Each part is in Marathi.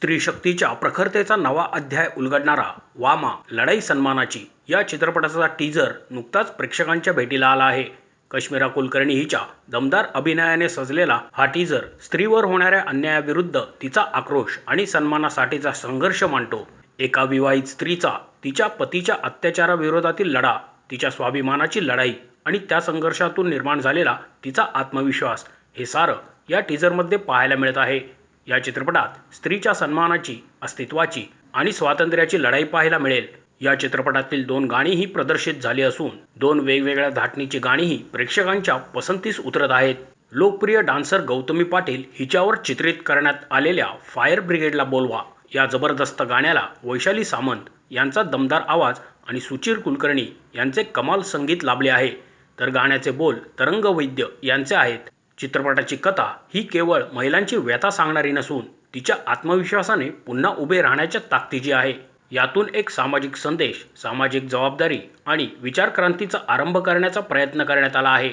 स्त्री शक्तीच्या प्रखरतेचा नवा अध्याय उलगडणारा वामा लढाई सन्मानाची या चित्रपटाचा टीजर नुकताच प्रेक्षकांच्या भेटीला आला आहे. कश्मीरा कुलकर्णी हिच्या दमदार अभिनयाने सजलेला हा टीजर स्त्रीवर होणाऱ्या अन्यायाविरुद्ध तिचा आक्रोश आणि सन्मानासाठीचा संघर्ष मांडतो. एका विवाहित स्त्रीचा तिच्या पतीच्या अत्याचाराविरोधातील लढा तिच्या स्वाभिमानाची लढाई आणि त्या संघर्षातून निर्माण झालेला तिचा आत्मविश्वास हे सारं या टीजरमध्ये पाहायला मिळत आहे. या चित्रपटात स्त्रीच्या सन्मानाची अस्तित्वाची आणि स्वातंत्र्याची लढाई पाहायला मिळेल. या चित्रपटातील दोन गाणीही प्रदर्शित झाली असून दोन वेगवेगळ्या धाटणीची गाणीही प्रेक्षकांच्या पसंतीस उतरत आहेत. लोकप्रिय डान्सर गौतमी पाटील हिच्यावर चित्रित करण्यात आलेल्या फायर ब्रिगेडला बोलवा. या जबरदस्त गाण्याला वैशाली सामंत यांचा दमदार आवाज आणि सुचीर कुलकर्णी यांचे कमाल संगीत लाभले आहे. तर गाण्याचे बोल तरंग वैद्य यांचे आहेत. चित्रपटाची कथा ही केवळ महिलांची व्यथा सांगणारी नसून तिच्या आत्मविश्वासाने पुन्हा उभे राहण्याच्या ताकदीची आहे. यातून एक सामाजिक संदेश सामाजिक जबाबदारी आणि विचारक्रांतीचा आरंभ करण्याचा प्रयत्न करण्यात आला आहे.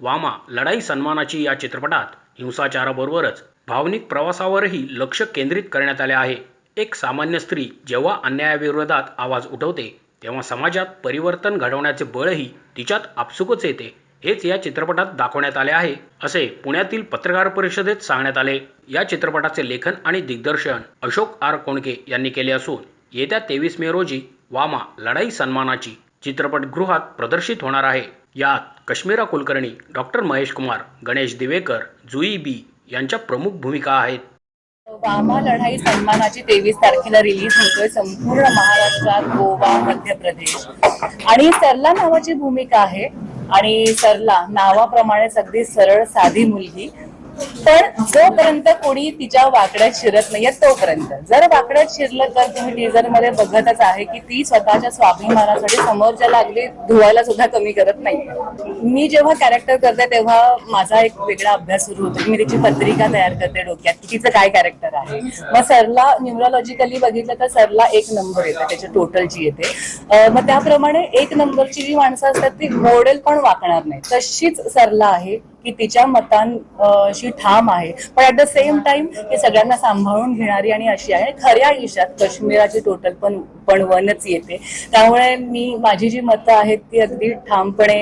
वामा लढाई सन्मानाची या चित्रपटात हिंसाचाराबरोबरच भावनिक प्रवासावरही लक्ष केंद्रित करण्यात आले आहे. एक सामान्य स्त्री जेव्हा अन्यायाविरोधात आवाज उठवते तेव्हा समाजात परिवर्तन घडवण्याचे बळही तिच्यात आपसुकच येते. हेच या चित्रपटात दाखवण्यात आले आहे असे पुण्यातील पत्रकार परिषदेत सांगण्यात आले. या चित्रपटाचे लेखन आणि दिग्दर्शन अशोक आर कोणके यांनी केले असून येत्या तेवीस मे रोजी वामा लढाई सन्मानाची चित्रपटगृहात प्रदर्शित होणार आहे. यात कश्मीरा कुलकर्णी डॉक्टर महेश कुमार गणेश दिवेकर जुई बी यांच्या प्रमुख भूमिका आहेत. वामा लढाई सन्मानाची तेवीस तारखेला रिलीज होतोय संपूर्ण महाराष्ट्रात गोवा मध्य प्रदेश. आणि सरला नावाची भूमिका आहे. आणि सरला नावाप्रमाणेच अगदी सरळ साधी मुलगी. पण जोपर्यंत कोणी तिच्या वाकड्यात शिरत नाहीये तोपर्यंत. जर वाकड्यात शिरलं तर तुम्ही टीजरमध्ये बघतच आहे की ती स्वतःच्या स्वाभिमानासाठी समोरच्याला अगदी धुवायला सुद्धा कमी करत नाही. मी जेव्हा कॅरेक्टर करते तेव्हा माझा एक वेगळा अभ्यास सुरू होतो. मी तिची पत्रिका तयार करते डोक्यात की तिचं काय कॅरेक्टर आहे. मग सरला न्यूरोलॉजिकली बघितलं तर सरला एक नंबर येते त्याची टोटलची येते. मग त्याप्रमाणे एक नंबरची जी माणसं असतात ती मॉडेल पण वाकणार नाही. तशीच सरला आहे की तिच्या मतांशी ठाम आहे. पण ॲट द सेम टाइम ती सगळ्यांना सांभाळून घेणारी आणि अशी आहे खऱ्या आयुष्यात काश्मीराची टोटल पण पण वनच येते. त्यामुळे मी माझी जी मतं आहेत ती अगदी ठामपणे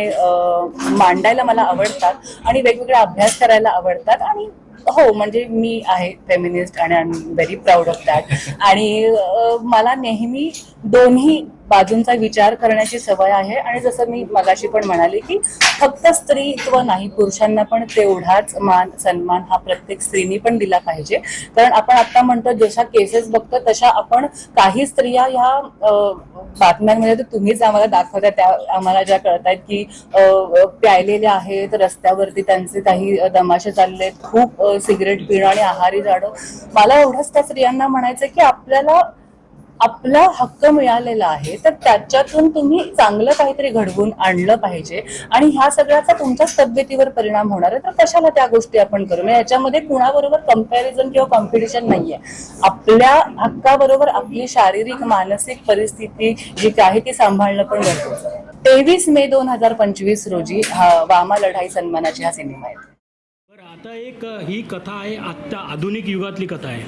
मांडायला मला आवडतात आणि वेगवेगळा अभ्यास करायला आवडतात आणि हो म्हणजे मी आहे फेमिनिस्ट आणि I am very proud of that आणि मला नेहमी दोन्ही बाजूंचा विचार करण्याची सवय आहे. आणि जसं मी मगाशी पण म्हणाले की फक्त स्त्रीत्व नाही पुरुषांना पण तेवढाच मान सन्मान हा प्रत्येक स्त्रीनी पण दिला पाहिजे. कारण आपण आता म्हणतो जशा केसेस बघतो तशा आपण काही स्त्रिया ह्या बातम्यांमध्ये तर तुम्हीच आम्हाला दाखवता त्या आम्हाला ज्या कळतायत की प्यायलेल्या आहेत रस्त्यावरती त्यांचे काही दमाशे चाललेत चालले खूप सिगरेट पिणं आणि आहारी जाणं मला एवढंच त्या स्त्रियांना म्हणायचं की आपल्याला आपला हक्क मिळालेला आहे तर त्याच्यातून तुम्ही चांगलं काहीतरी घडवून आणलं पाहिजे. आणि ह्या सगळ्याचा तुमच्याच तब्येतीवर परिणाम होणार आहे तर कशाला त्या गोष्टी आपण करू? म्हणजे याच्यामध्ये कुणाबरोबर कंपॅरिझन किंवा कॉम्पिटिशन नाहीये. आपल्या हक्काबरोबर आपली शारीरिक मानसिक परिस्थिती जी काय आहे ती सांभाळणं पण गरजेचं आहे. तेवीस मे दोन हजार पंचवीस रोजी हा वामा लढाई सन्मानाची हा सिनेमा आहे. आता एक ही कथा आहे आत्ता आधुनिक युगातली कथा आहे.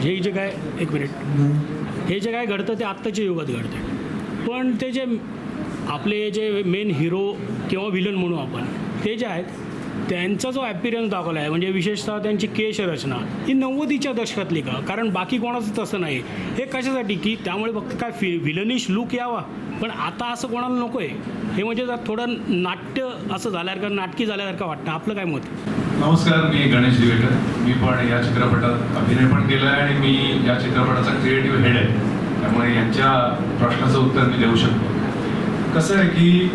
हे जे काय एक मिनिट. हे जे काय घडतं ते आत्ताच्या युगात घडतं पण ते जे आपले जे मेन हिरो किंवा विलन म्हणू आपण ते जे आहेत त्यांचा जो ॲपिरियन्स दाखवला आहे म्हणजे विशेषतः त्यांची केशरचना ही नव्वदीच्या दशकातली का? कारण बाकी कोणाचं तसं नाही. हे कशासाठी? की त्यामुळे फक्त काय फि विलनिश लुक यावा. पण आता असं कोणाला नको आहे हे म्हणजे जरा थोडं नाट्य असं झाल्यासारखं नाटकी झाल्यासारखं वाटतं. आपलं काय मत? नमस्कार मी गणेश दिवेकर. मी पण या चित्रपटात अभिनय पण केला आहे आणि मी या चित्रपटाचा क्रिएटिव्ह हेड आहे. त्यामुळे यांच्या प्रश्नाचं उत्तर मी देऊ शकतो. कसं आहे की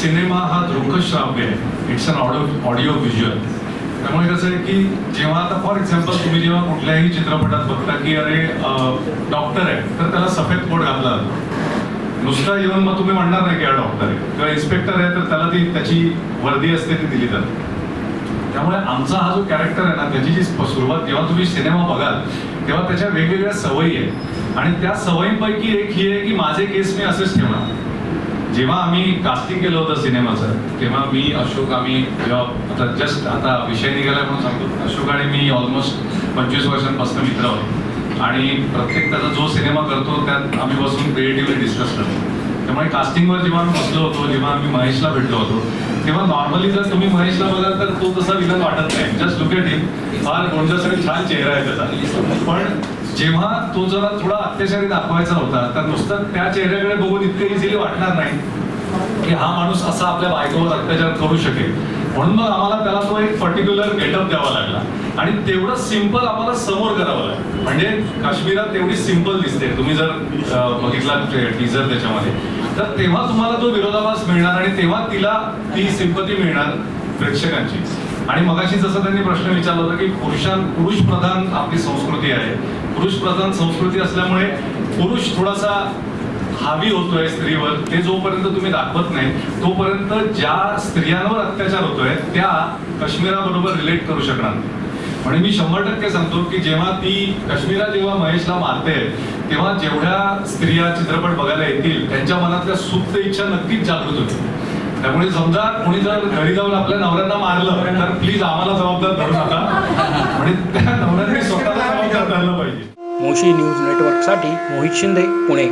सिनेमा हा दृकश्राव्य आहे. It's an audio audio visual त्यामुळे कसं आहे की जेव्हा आता फॉर एक्झाम्पल तुम्ही जेव्हा कुठल्याही चित्रपटात बघता की अरे डॉक्टर आहे तर त्याला सफेद कोट घातला जातो. नुसता येऊन मग तुम्ही म्हणणार नाही की हा डॉक्टर आहे किंवा इन्स्पेक्टर आहे तर त्याला ती त्याची वर्दी असते ती दिली जाते. त्यामुळे आमचा हा जो कॅरेक्टर आहे ना त्याची जी सुरुवात जेव्हा तुम्ही सिनेमा बघाल तेव्हा त्याच्या वेगवेगळ्या सवयी आहेत. आणि त्या सवयींपैकी एक ही आहे की माझे केस मी असेच ठेवणार. जेव्हा आम्ही कास्टिंग केलं होतं सिनेमाचं तेव्हा मी अशोक आम्ही जेव्हा आता जस्ट आता विषय निघाला म्हणून सांगतो अशोक आणि मी ऑलमोस्ट पंचवीस वर्षांपासून मित्र होतो आणि प्रत्येक त्याचा जो सिनेमा करतो त्यात आम्ही बसून क्रिएटिव्हली डिस्कस करतो. त्यामुळे कास्टिंगवर जेव्हा आम्ही बसलो होतो जेव्हा आम्ही महेशला भेटलो होतो तेव्हा नॉर्मली जर तुम्ही महेशला बघाल तर तो तसा विलन वाटत नाही. जस्ट लुक एट हिम फार गोंडस छान चेहरा आहे त्याचा. पण जेव्हा तो जरा थोडा अत्याचारी दाखवायचा होता तर नुसतं त्या चेहऱ्याकडे बघून इतके इझिली वाटणार नाही की हा माणूस असा आपल्या बायकोवर अत्याचार करू शकेल. म्हणून मग आम्हाला त्याला तो एक पर्टिक्युलर गेटअप द्यावा लागला. आणि तेवढं सिंपल आम्हाला समोर करावं लागेल. म्हणजे काश्मीरात तेवढी सिंपल दिसते. तुम्ही जर बघितला टीजर त्याच्यामध्ये. तर तेव्हा तुम्हाला तो विरोधाभास मिळणार आणि तेव्हा तिला ती सिंपती मिळणार प्रेक्षकांची. आणि मगाशी जसं त्यांनी प्रश्न विचारला होता की पुरुषां पुरुष प्रधान आपली संस्कृती आहे. पुरुष प्रधान संस्कृती असल्यामुळे पुरुष थोडासा हावी होतोय स्त्रीवर. ते जोपर्यंत तुम्ही दाखवत नाही तोपर्यंत ज्या स्त्रियांवर अत्याचार होतोय त्या काश्मीराबरोबर रिलेट करू शकणार नाही. म्हणून मी शंभर टक्के सांगतो की जेव्हा ती काश्मीरा जेव्हा महेशला मारते तेव्हा जेवढ्या स्त्रिया चित्रपट बघायला येतील त्यांच्या मनातल्या सुप्त इच्छा नक्कीच जागृत होती त्यामुळे समजा कोणी जर घरी जाऊन आपल्या नवऱ्यांना मारलं तर प्लीज आम्हाला जबाबदार धरू नका. म्हणजे त्या नवऱ्यांनी स्वतःला जबाबदार धरलं पाहिजे. मोशी न्यूज नेटवर्कसाठी मोहित शिंदे पुणे.